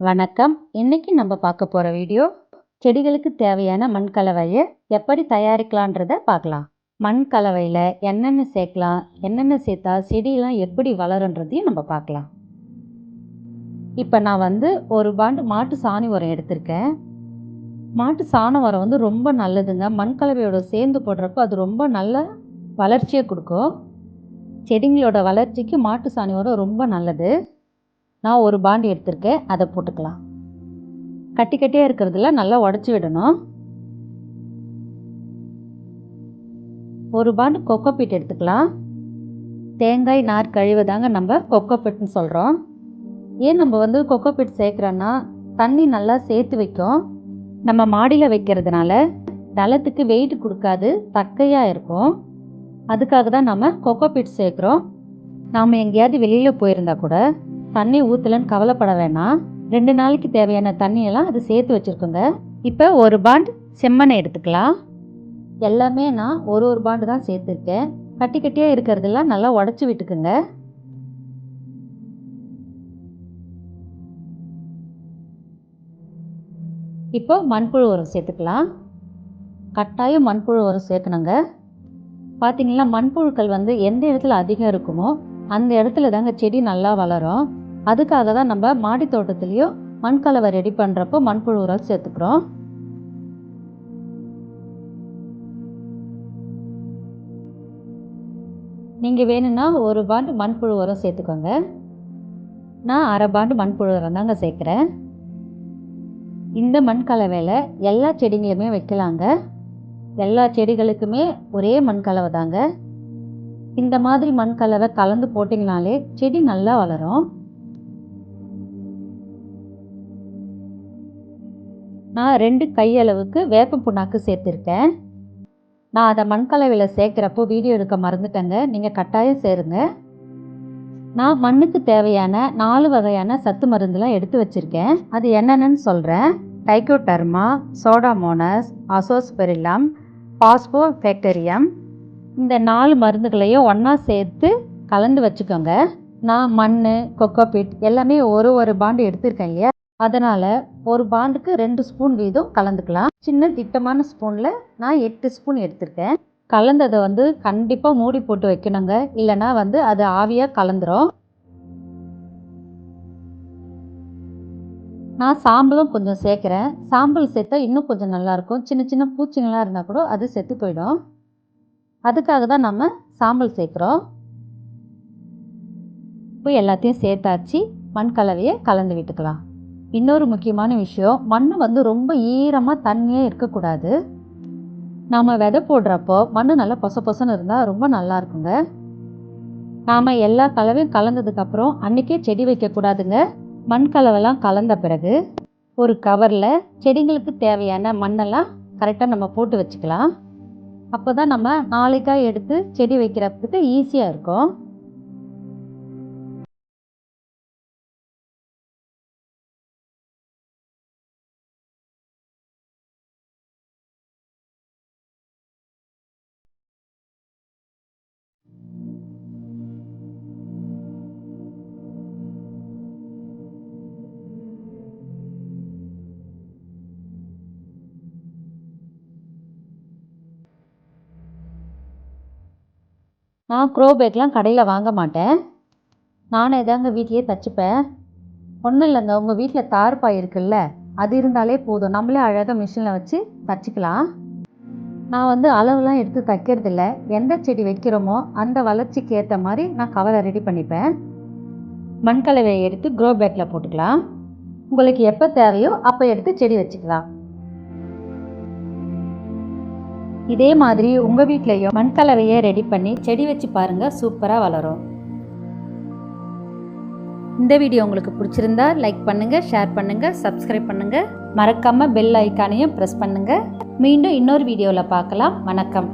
வணக்கம். இன்னைக்கு நம்ம பார்க்க போகிற வீடியோ செடிகளுக்கு தேவையான மண் கலவையை எப்படி தயாரிக்கலான்றத பார்க்கலாம். மண் கலவையில் என்னென்ன சேர்க்கலாம் என்னென்ன சேர்த்தா செடியெல்லாம் எப்படி வளருன்றதையும் நம்ம பார்க்கலாம். இப்போ நான் வந்து ஒரு பாண்டு மாட்டு சாணி உரம் எடுத்திருக்கேன். மாட்டு சாண உரம் வந்து ரொம்ப நல்லதுங்க. மண் கலவையோட சேர்ந்து போடுறப்போ அது ரொம்ப நல்ல வளர்ச்சியை கொடுக்கும். செடிங்களோட வளர்ச்சிக்கு மாட்டு சாணி உரம் ரொம்ப நல்லது. நான் ஒரு பாண்டு எடுத்திருக்கேன் அதை போட்டுக்கலாம். கட்டி கட்டியாக இருக்கிறதுல நல்லா உடச்சி விடணும். ஒரு பாண்டு கொக்கோபீட் எடுத்துக்கலாம். தேங்காய் நார் கழிவு தாங்க நம்ம கொக்கோபீட்னு சொல்கிறோம் ஏன் நம்ம வந்து கொக்கோபீட் சேர்க்குறோன்னா தண்ணி நல்லா சேர்த்து வைக்கும். நம்ம மாடியில் வைக்கிறதுனால நிலத்துக்கு வெயிட் கொடுக்காது தக்கையாக இருக்கும். அதுக்காக தான் நம்ம கொக்கோபீட் சேர்க்குறோம். நாம் எங்கேயாவது வெளியில் போயிருந்தா கூட தண்ணி ஊற்றலன்னு கவலைப்பட வேணாம். ரெண்டு நாளைக்கு தேவையான தண்ணியெல்லாம் அது சேர்த்து வச்சுருக்கோங்க. இப்போ ஒரு பாண்ட் செம்மண்ணை எடுத்துக்கலாம். எல்லாமே நான் ஒரு ஒரு பாண்டு தான் சேர்த்துருக்கேன். கட்டி கட்டியாக இருக்கிறதெல்லாம் நல்லா உடச்சி விட்டுக்குங்க. இப்போ மண்புழு உரம் சேர்த்துக்கலாம். கட்டாயம் மண்புழு உரம் சேர்க்கணுங்க. பார்த்தீங்கன்னா மண்புழுக்கள் வந்து எந்த இடத்துல அதிகம் இருக்குமோ அந்த இடத்துல தாங்க செடி நல்லா வளரும். அதுக்காக தான் நம்ம மாடி தோட்டத்துலேயும் மண் கலவை ரெடி பண்ணுறப்போ மண்புழு உரம் சேர்த்துக்கிறோம். நீங்கள் வேணும்னா ஒரு பாண்டு மண்புழு உரம் சேர்த்துக்கோங்க. நான் அரை பாண்டு மண்புழு உரம் தாங்க சேர்க்குறேன். இந்த மண் கலவையில் எல்லா செடிங்களையுமே வைக்கலாங்க. எல்லா செடிகளுக்குமே ஒரே மண் கலவை தாங்க. இந்த மாதிரி மண் கலவை கலந்து போட்டிங்கனாலே செடி நல்லா வளரும். நான் ரெண்டு கையளவுக்கு வேப்ப புண்ணாக்கு சேர்த்துருக்கேன். நான் அதை மண் கலவையில் சேர்க்குறப்போ வீடியோ எடுக்க மறந்துட்டேங்க. நீங்கள் கட்டாயம் சேருங்க. நான் மண்ணுக்கு தேவையான நாலு வகையான சத்து மருந்துலாம் எடுத்து வச்சுருக்கேன். அது என்னென்னு சொல்கிறேன் டைக்கோடர்மா சோடாமோனஸ் அசோஸ்பெரிலம் பாஸ்போ ஃபேக்டரியம் இந்த நாலு மருந்துகளையும் ஒன்றா சேர்த்து கலந்து வச்சுக்கோங்க. நான் மண் கொக்கோபிட் எல்லாமே ஒரு ஒரு பாண்டு எடுத்திருக்கேன் இல்லையா? அதனால் ஒரு பாண்டுக்கு ரெண்டு ஸ்பூன் வீதம் கலந்துக்கலாம். சின்ன திட்டமான ஸ்பூனில் நான் எட்டு ஸ்பூன் எடுத்திருக்கேன். கலந்ததை வந்து கண்டிப்பாக மூடி போட்டு வைக்கணுங்க. இல்லைன்னா வந்து அது ஆவியாக கலந்துரும். நான் சாம்பலும் கொஞ்சம் சேர்க்குறேன். சாம்பல் சேர்த்தா இன்னும் கொஞ்சம் நல்லாயிருக்கும் சின்ன சின்ன பூச்சிங்களாக இருந்தால் கூட அது செத்து போயிடும். அதுக்காக தான் நம்ம சாம்பல் சேர்க்குறோம். இப்போ எல்லாத்தையும் சேர்த்தாச்சு. மண் கலவையை கலந்து விட்டுக்கலாம். இன்னொரு முக்கியமான விஷயம் மண் வந்து ரொம்ப ஈரமாக தண்ணியாக இருக்கக்கூடாது. நாம் விதை போடுறப்போ மண் நல்லா பொச பொசன்னு இருந்தால் ரொம்ப நல்லா இருக்குங்க. நாம் எல்லா கலவையும் கலந்ததுக்கப்புறம் அன்றைக்கே செடி வைக்கக்கூடாதுங்க மண் கலவைலாம் கலந்த பிறகு ஒரு கவரில் செடிங்களுக்கு தேவையான மண்ணெல்லாம் கரெக்டாக நம்ம போட்டு வச்சுக்கலாம். அப்போ தான் நம்ம நாளைக்காக எடுத்து செடி வைக்கிறதுக்கு ஈஸியாக இருக்கும். நான் க்ரோ பேக்லாம் கடையில் வாங்க மாட்டேன். நானே தாங்க வீட்லேயே தைச்சிப்பேன். ஒன்றும் இல்லைங்க உங்கள் வீட்டில் தார்பாய் இருக்குல்ல அது இருந்தாலே போதும். நம்மளே அழகாக மிஷினில் வச்சு தச்சுக்கலாம். நான் வந்து அளவுலாம் எடுத்து தைக்கிறதில்ல. எந்த செடி வைக்கிறோமோ அந்த வளர்ச்சிக்கு ஏற்ற மாதிரி நான் கவரை ரெடி பண்ணிப்பேன். மண்கலவையை எடுத்து க்ரோ பேக்கில் போட்டுக்கலாம். உங்களுக்கு எப்போ தேவையோ அப்போ எடுத்து செடி வச்சுக்கலாம். இதே மாதிரி உங்கள் வீட்லேயும் மண் கலவையை ரெடி பண்ணி செடி வச்சு பாருங்கள் சூப்பராக வளரும். இந்த வீடியோ உங்களுக்கு பிடிச்சிருந்தா லைக் பண்ணுங்கள் ஷேர் பண்ணுங்கள் சப்ஸ்கிரைப் பண்ணுங்கள் மறக்காமல் பெல் ஐக்கானையும் ப்ரெஸ் பண்ணுங்கள் மீண்டும் இன்னொரு வீடியோவில் பார்க்கலாம். வணக்கம்.